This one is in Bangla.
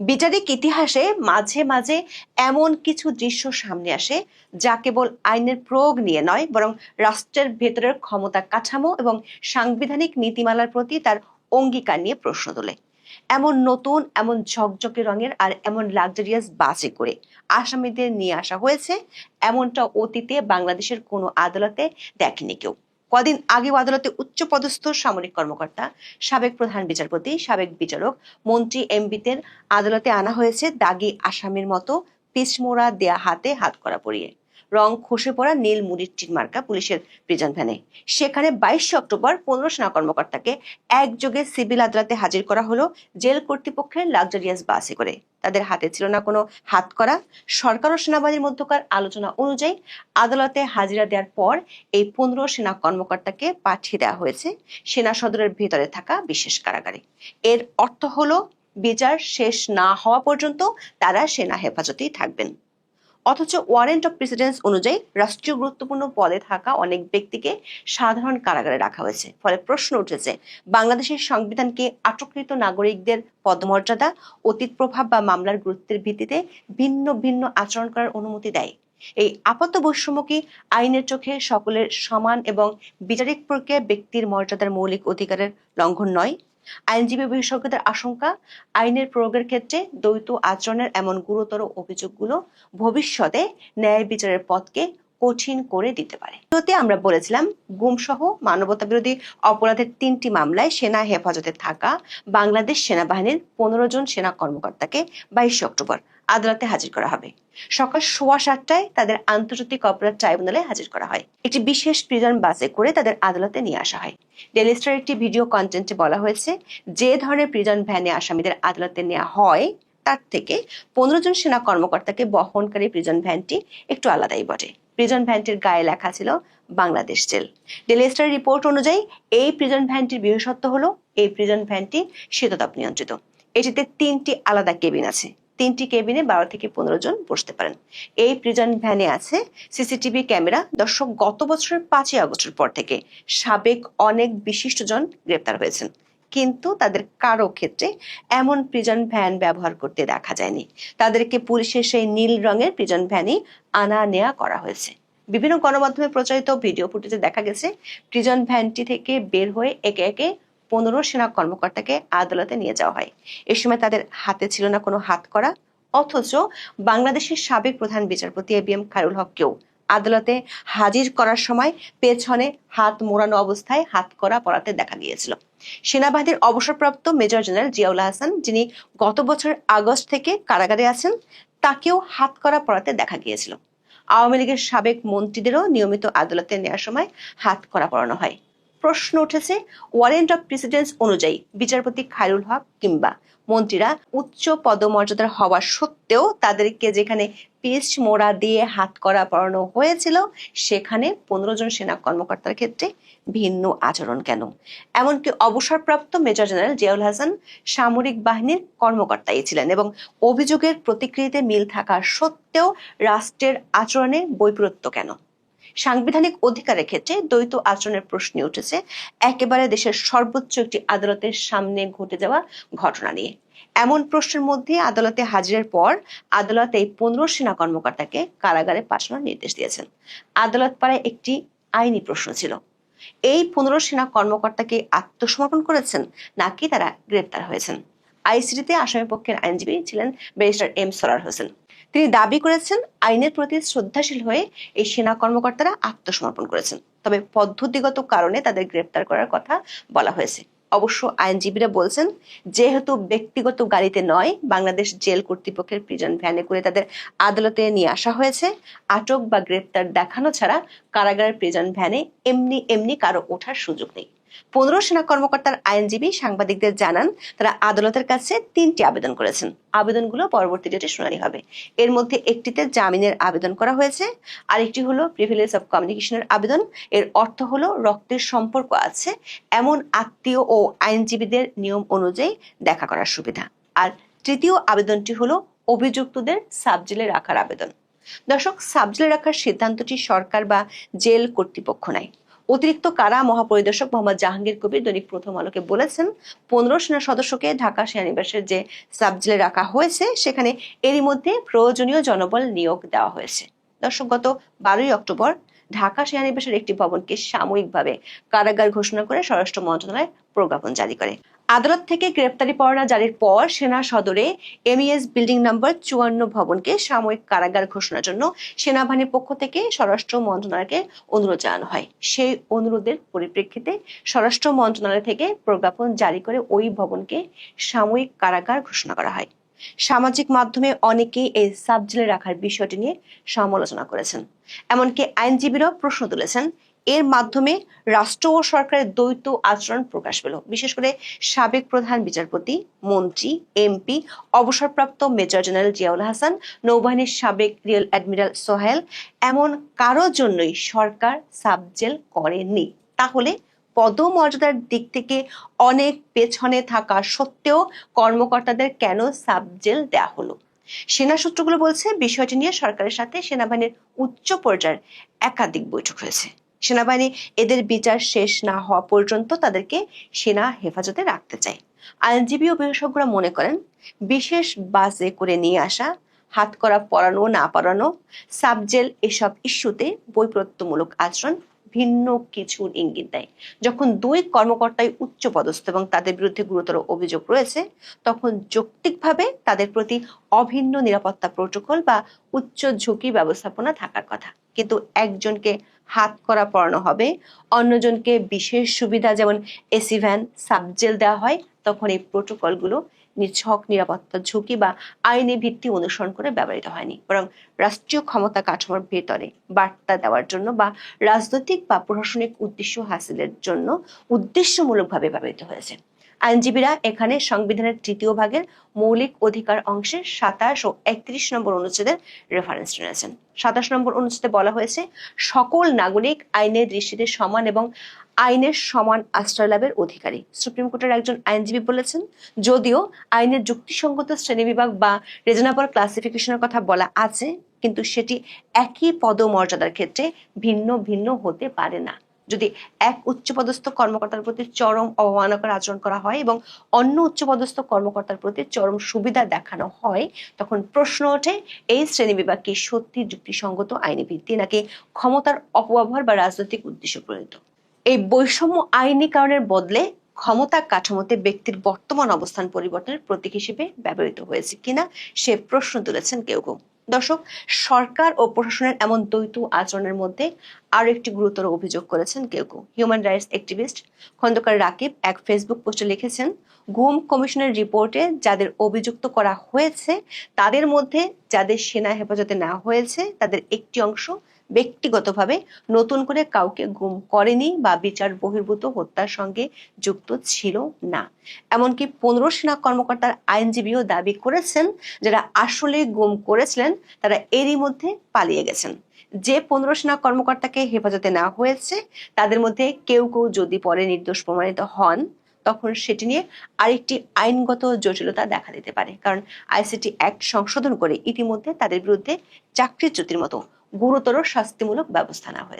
বিচারিক ইতিহাসে মাঝে মাঝে এমন কিছু দৃশ্য সামনে আসে যা কেবল আইনের প্রয়োগ নিয়ে নয়, বরং রাষ্ট্রের ভেতরের ক্ষমতা কাঠামো এবং সাংবিধানিক নীতিমালার প্রতি তার অঙ্গীকার নিয়ে প্রশ্ন তোলে। এমন নতুন, এমন ঝকঝকে রঙের আর এমন লাক্সারিয়াস বাসে করে আসামিদের নিয়ে আসা হয়েছে। এমনটা অতীতে বাংলাদেশের কোনো আদালতে দেখেনি কেউ। কদিন আগেও আদালতে উচ্চপদস্থ সামরিক কর্মকর্তা, সাবেক প্রধান বিচারপতি, সাবেক বিচারক, মন্ত্রী এমবিতের আদালতে আনা হয়েছে দাগি আসামির মতো পিছমোড়া দেয়া হাতে হাত করা পরিয়ে। রং খসে পড়া নীল মুড়ির টিন মার্কা পুলিশের প্রিজন ভ্যানে। সেখানে বাইশে অক্টোবর পনেরো সেনা কর্মকর্তাকে একযোগে সিভিল আদালতে হাজির করা হলো জেল কর্তৃপক্ষের লাক্সারিয়াস বাসে করে। তাদের হাতে ছিল না কোনো হাত করা। সরকার ও সেনাবাহিনীর মধ্যকার আলোচনা অনুযায়ী আদালতে হাজিরা দেওয়ার পর এই পনেরো সেনা কর্মকর্তাকে পাঠিয়ে দেওয়া হয়েছে সেনা সদরের ভেতরে থাকা বিশেষ কারাগারে। এর অর্থ হলো, বিচার শেষ না হওয়া পর্যন্ত তারা সেনা হেফাজতেই থাকবেন। অথচ ওয়ারেন্ট অফ প্রেসিডেন্স অনুযায়ী রাষ্ট্রীয় গুরুত্বপূর্ণ পদে থাকা অনেক ব্যক্তিকে সাধারণ কারাগারে রাখা হয়েছে। ফলে প্রশ্ন উঠেছে, বাংলাদেশের সংবিধানকে আটককৃত নাগরিকদের পদমর্যাদা, অতীত প্রভাব বা মামলার গুরুত্বের ভিত্তিতে ভিন্ন ভিন্ন আচরণ করার অনুমতি দেয়। এই আপাত বৈষম্য কি আইনের চোখে সকলের সমান এবং বিচারিক প্রক্রিয়া ব্যক্তির মর্যাদার মৌলিক অধিকারের লঙ্ঘন নয় আইনজীবী বিশেষজ্ঞদের আশঙ্কা, আইনের প্রয়োগের ক্ষেত্রে দ্বৈত আচরণের এমন গুরুতর অভিযোগগুলো ভবিষ্যতে ন্যায় বিচারের পথকে কঠিন করে দিতে পারে। ভিডিওতে আমরা বলেছিলাম, গুমসহ মানবতা বিরোধী অপরাধের তিনটি মামলায় সেনা হেফাজতে থাকা বাংলাদেশ সেনাবাহিনীর পনেরো জন সেনা কর্মকর্তাকে বাইশে অক্টোবর আদালতে হাজির করা হবে। সকাল সোয়া সাতটায় তাদের আন্তর্জাতিক অপরাধ ট্রাইব্যুনালে হাজির করা হয়। একটি বিশেষ প্রিজন বাসে করে তাদের আদালতে নিয়ে আসা হয়। ডেলিস্টার একটি ভিডিও কন্টেন্টে বলা হয়েছে, যে ধরনের প্রিজন ভ্যানে আসামিদের আদালতে নেওয়া হয়, তার থেকে পনেরো জন সেনা কর্মকর্তাকে বহনকারী প্রিজন ভ্যানটি একটু আলাদাই বটে। প্রিজন ভ্যানটির গায়ে লেখা ছিল Bangladesh jail Daily Star report অনুযায়ী, এই প্রিজন ভ্যানটির বিশেষত্ব হলো, এই প্রিজন ভ্যানটি শীততাপ নিয়ন্ত্রিত। এটিতে তিনটি আলাদা কেবিন আছে। তিনটি কেবিনে বারো থেকে পনেরো জন বসতে পারেন। এই প্রিজন ভ্যানে আছে সিসিটিভি ক্যামেরা। দর্শক, গত বছরের পাঁচই আগস্টের পর থেকে সাবেক অনেক বিশিষ্টজন গ্রেপ্তার হয়েছেন। কিন্তু তাদের কারও ক্ষেত্রে এমন প্রিজন ভ্যান ব্যবহার করতে দেখা যায়নি। তাদেরকে পুলিশের সেই নীল রঙের প্রিজন ভ্যানই আনা নেয়া করা হয়েছে। বিভিন্ন গণমাধ্যমে প্রচারিত ভিডিও ফুটেজে দেখা গেছে প্রিজন ভ্যানটি থেকে বের হয়ে একে একে পনেরো সেনা কর্মকর্তাকে আদালতে নিয়ে যাওয়া হয়। এ সময় তাদের হাতে ছিল না কোনো হাত করা, অথচ বাংলাদেশের সাবেক প্রধান বিচারপতি এ বি এম খায়রুল হককেও আদালতে হাজির করার সময় পেছনে হাত মোড়ানো অবস্থায় হাত করা পড়াতে দেখা গিয়েছিল। সেনাবাহিনীর অবসরপ্রাপ্ত মেজর জেনারেল জিয়াউল হাসান, যিনি গত বছর আগস্ট থেকে কারাগারে আছেন, তাকেও হাত করা পড়াতে দেখা গিয়েছিল। আওয়ামী লীগের সাবেক মন্ত্রীদেরও নিয়মিত আদালতে নেওয়ার সময় হাত করা পড়ানো হয়। প্রশ্ন উঠেছে ওয়ারেন্ট অফ প্রেসিডেন্স অনুযায়ী বিচারপতি খায়রুল হক কিংবা মন্ত্রীরা উচ্চ পদমর্যাদার হওয়া সত্ত্বেও তাদেরকে যেখানে পিচ মোড়া দিয়ে হাত করা পড়ানো হয়েছিল, সেখানে পনেরো জন সেনা কর্মকর্তার ক্ষেত্রে ভিন্ন আচরণ কেন? এমনকি অবসরপ্রাপ্ত মেজর জেনারেল জিয়াউল হাসান সামরিক বাহিনীর কর্মকর্তাই ছিলেন এবং অভিযোগের প্রতিক্রিয়াতে মিল থাকা সত্ত্বেও রাষ্ট্রের আচরণে বৈপরীত্য কেন? সাংবিধানিক অধিকারের ক্ষেত্রে দ্বৈত আচরণের প্রশ্ন উঠেছে। একেবারে দেশের সর্বোচ্চ একটি আদালতের সামনে ঘটে যাওয়া ঘটনা নিয়ে। এমন প্রশ্নের মধ্যে আদালতে হাজিরের পর আদালত এই পনেরো সেনা কর্মকর্তাকে কারাগারে পাঠানোর নির্দেশ দিয়েছেন। আদালত পাড়ায় একটি আইনি প্রশ্ন ছিল। এই পনেরো সেনা কর্মকর্তাকে আত্মসমর্পণ করেছেন নাকি তারা গ্রেপ্তার হয়েছেন? আইসিটিতে আসামি পক্ষের আইনজীবী ছিলেন ব্যারিস্টার এম সরার হোসেন। তিনি দাবি করেছেন আইনের প্রতি শ্রদ্ধাশীল হয়ে এই সেনা কর্মকর্তারা আত্মসমর্পণ করেছেন। তবে পদ্ধতিগত কারণে তাদের গ্রেপ্তার করার কথা বলা হয়েছে। অবশ্য আইনজীবীরা বলছেন, যেহেতু ব্যক্তিগত গাড়িতে নয়, বাংলাদেশ জেল কর্তৃপক্ষের প্রিজন ভ্যানে করে তাদের আদালতে নিয়ে আসা হয়েছে। আটক বা গ্রেপ্তার দেখানো ছাড়া কারাগারের প্রিজন ভ্যানে এমনি এমনি কারও ওঠার সুযোগ নেই। পনেরো সেনা কর্মকর্তার আইনজীবী সাংবাদিকদের জানান, তারা আদালতের কাছে তিনটি আবেদন করেছেন। আবেদনগুলো পরবর্তী ডেটে শুনানি হবে। এর মধ্যে একটিতে জামিনের আবেদন করা হয়েছে, আরেকটি হলো প্রিভিলেজ অফ কমিউনিকেশনের আবেদন। এর অর্থ হলো রক্তের সম্পর্ক আছে, এমন আত্মীয় ও আইনজীবীদের নিয়ম অনুযায়ী দেখা করার সুবিধা। আর তৃতীয় আবেদনটি হলো অভিযুক্তদের সাবজেলে রাখার আবেদন। দর্শক, সাবজেলে রাখার সিদ্ধান্তটি সরকার বা জেল কর্তৃপক্ষ নেয়। অতিরিক্ত কারা মহাপরিদর্শক মোহাম্মদ জাহাঙ্গীর কবির দৈনিক প্রথম আলোকে বলেছেন, পনেরো সেনা সদস্যকে ঢাকা সেনানিবাসের যে সাবজেলে রাখা হয়েছে, সেখানে এরই মধ্যে প্রয়োজনীয় জনবল নিয়োগ দেওয়া হয়েছে। দর্শক, গত বারোই অক্টোবর ঢাকা সেনানিবাসের একটি ভবনকে সাময়িকভাবে কারাগার ঘোষণা করে স্বরাষ্ট্র মন্ত্রণালয় প্রজ্ঞাপন জারি করে। আদালত থেকে গ্রেপ্তারি পরোয়ানা জারির পর সেনা সদরে এমইএস বিল্ডিং নম্বর চুয়ান্ন ভবনকে সাময়িক কারাগার ঘোষণার জন্য সেনাবাহিনীর পক্ষ থেকে স্বরাষ্ট্র মন্ত্রণালয়কে অনুরোধ জানানো হয়। সেই অনুরোধের পরিপ্রেক্ষিতে স্বরাষ্ট্র মন্ত্রণালয় থেকে প্রজ্ঞাপন জারি করে ওই ভবনকে সাময়িক কারাগার ঘোষণা করা হয়। সামাজিক মাধ্যমে অনেকেই এই সাবজেলে রাখার বিষয়টি নিয়ে সমালোচনা করেছেন। এমনকি আইনজীবীরাও প্রশ্ন তুলেছেন এর মাধ্যমে রাষ্ট্র ও সরকারের দ্বৈত আচরণ প্রকাশ পেল। বিশেষ করে সাবেক প্রধান বিচারপতি, মন্ত্রী, এমপি, অবসরপ্রাপ্ত মেজর জেনারেল জিয়াউল হাসান, নৌবাহিনীর সাবেক রিয়েল অ্যাডমিরাল সোহেল, এমন কারও জন্যই সরকার সাবজেল করেনি তাহলে পদমর্যাদার দিক থেকে অনেক পেছনে থাকা সত্ত্বেও কর্মকর্তাদের কেন সাবজেল দেয়া হলো? সেনা সূত্রগুলো বলছে, বিষয়টি নিয়ে সরকারের সাথে সেনাবাহিনীর উচ্চ পর্যায়ের একাধিক বৈঠক হয়েছে। সেনাবাহিনী এদের বিচার শেষ না হওয়া পর্যন্ত তাদেরকে সেনা হেফাজতে রাখতে চায়। আইনজীবী ও বিশেষজ্ঞরা মনে করেন, বিশেষ বাসে করে নিয়ে আসা, হাত করা পরানো, না পরানো, সাবজেল এসব ইস্যুতে বৈপরত্যমূলক আচরণ ভিন্ন কিছু ইঙ্গিত দেয়। যখন দুই কর্মকর্তাই উচ্চ পদস্থ এবং তাদের বিরুদ্ধে গুরুতর অভিযোগ রয়েছে, তখন যৌক্তিকভাবে তাদের প্রতি অভিন্ন নিরাপত্তা প্রোটোকল বা উচ্চ ঝুঁকি ব্যবস্থাপনা থাকার কথা। কিন্তু একজনকে হাত করা পড়ানো হবে। অন্যজনকে বিশেষ সুবিধা যেমন এসি ভ্যান, সাবজেল দেওয়া হয়, তখন এই প্রোটোকলগুলো নিছক নিরাপত্তা ঝুঁকি বা আইনি ভিত্তি অনুসরণ করে ব্যবহৃত হয়নি। বরং রাষ্ট্রীয় ক্ষমতা কাঠামোর ভেতরে বার্তা দেওয়ার জন্য বা রাজনৈতিক বা প্রশাসনিক উদ্দেশ্য হাসিলের জন্য উদ্দেশ্যমূলকভাবে ব্যবহৃত হয়েছে। আইনজীবীরা এখানে সংবিধানের তৃতীয় ভাগের মৌলিক অধিকার অংশের সাতাশ ও একত্রিশ নম্বর অনুচ্ছেদের রেফারেন্স নিয়েছেন সাতাশ নম্বর অনুচ্ছেদে বলা হয়েছে, সকল নাগরিক আইনের দৃষ্টিতে সমান এবং আইনের সমান আশ্রয় লাভের অধিকারী। সুপ্রিম কোর্টের একজন আইনজীবী বলেছেন, যদিও আইনের যুক্তিসঙ্গত শ্রেণীবিভাগ বা রিজনেবল ক্লাসিফিকেশনের কথা বলা আছে, কিন্তু সেটি একই পদমর্যাদার ক্ষেত্রে ভিন্ন ভিন্ন হতে পারে না। যদি এক উচ্চপদস্থ কর্মকর্তার প্রতি চরম অবমাননাকর আচরণ করা হয় এবং অন্য উচ্চপদস্থ কর্মকর্তার প্রতি চরম সুবিধা দেখানো হয়, তখন প্রশ্ন ওঠে, এই শ্রেণীবিভাগ কি সত্যি যুক্তিসঙ্গত আইনি ভিত্তি নাকি ক্ষমতার অপব্যবহার বা রাজনৈতিক উদ্দেশ্য প্রণীত? এই বৈষম্য আইনি কারণের বদলে ক্ষমতা কাঠামোতে ব্যক্তির বর্তমান অবস্থান পরিবর্তনের প্রতীক হিসেবে ব্যবহৃত হয়েছে কিনা সে প্রশ্ন তুলেছেন কেউ কেউ। দর্শক, সরকার ও প্রশাসনের এমন দ্বৈত আচরণের মধ্যে আরও একটি গুরুতর অভিযোগ করেছেন কেউ কেউ। Human rights activist Khandakar Rakib এক ফেসবুক পোস্টে লিখেছেন, গুম কমিশনের রিপোর্টে যাদের অভিযুক্ত করা হয়েছে, তাদের মধ্যে যাদের সেনা হেফাজতে নেওয়া হয়েছে, তাদের একটি অংশ ব্যক্তিগতভাবে নতুন করে কাউকে গুম করেনি বা বিচার বহির্ভূত হত্যার সঙ্গে যুক্ত ছিল না। এমনকি পনেরো সেনা কর্মকর্তার আইনজীবীও দাবি করেছেন, যারা আসলে গুম করেছিলেন, তারা এরই মধ্যে পালিয়ে গেছেন। যে পনেরো সেনা কর্মকর্তাকে হেফাজতে নেওয়া হয়েছে, তাদের মধ্যে কেউ কেউ যদি পরে নির্দোষ প্রমাণিত হন, তখন সেটি নিয়ে আরেকটি আইনগত জটিলতা দেখা দিতে পারে। কারণ আইসিটি অ্যাক্ট সংশোধন করে ইতিমধ্যে তাদের বিরুদ্ধে চাকরিচ্যুতির মতো গুরুতর শাস্তিমূলক ব্যবস্থা নেওয়া হয়েছে।